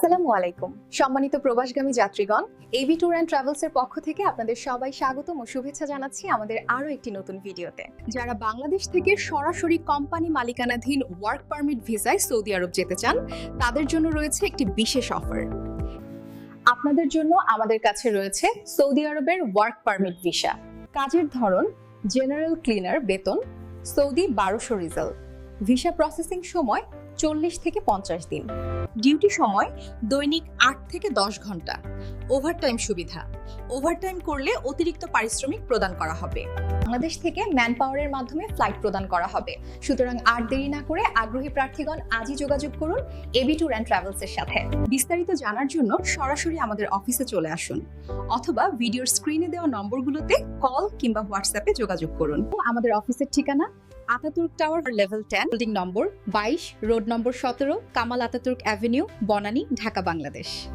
আসসালামু আলাইকুম। সম্মানিত প্রবাসগামী যাত্রীগণ এবি ট্যুর অ্যান্ড ট্রাভেলস পক্ষ থেকে আপনাদের সবাই স্বাগতম ও শুভেচ্ছা জানাচ্ছি আমাদের আরও একটি নতুন ভিডিওতে। যারা বাংলাদেশ থেকে সরাসরি কোম্পানি মালিকানাধীন ওয়ার্ক পারমিট ভিসায় সৌদি আরব যেতে চান, তাদের জন্য রয়েছে একটি বিশেষ অফার আপনাদের জন্য আমাদের কাছে রয়েছে সৌদি আরবের ওয়ার্ক পারমিট ভিসা কাজের ধরন জেনারেল ক্লিনার বেতন, সৌদি বারোশো রিজাল ভিসা প্রসেসিং সময় চল্লিশ থেকে পঞ্চাশ দিন। ডিউটি সময় দৈনিক আট থেকে দশ ঘণ্টা। ওভারটাইম সুবিধা। ওভারটাইম করলে অতিরিক্ত পারিশ্রমিক প্রদান করা হবে। বাংলাদেশ থেকে ম্যান পাওয়ারের মাধ্যমে ফ্লাইট প্রদান করা হবে। সুতরাং আর দেরি না করে আগ্রহী প্রার্থীগণ আজই যোগাযোগ করুন এবি ট্যুর অ্যান্ড ট্রাভেলস এর সাথে। বিস্তারিত জানার জন্য সরাসরি আমাদের অফিসে চলে আসুন। অথবা ভিডিওর স্ক্রিনে দেওয়া নম্বরগুলোতে কল কিংবা হোয়াটসঅ্যাপে যোগাযোগ করুন। আমাদের অফিসের ঠিকানা Ataturk tower level ten, building নম্বর বাইশ, রোড নম্বর সতেরো, Kamal Ataturk avenue, Banani, Dhaka, Bangladesh.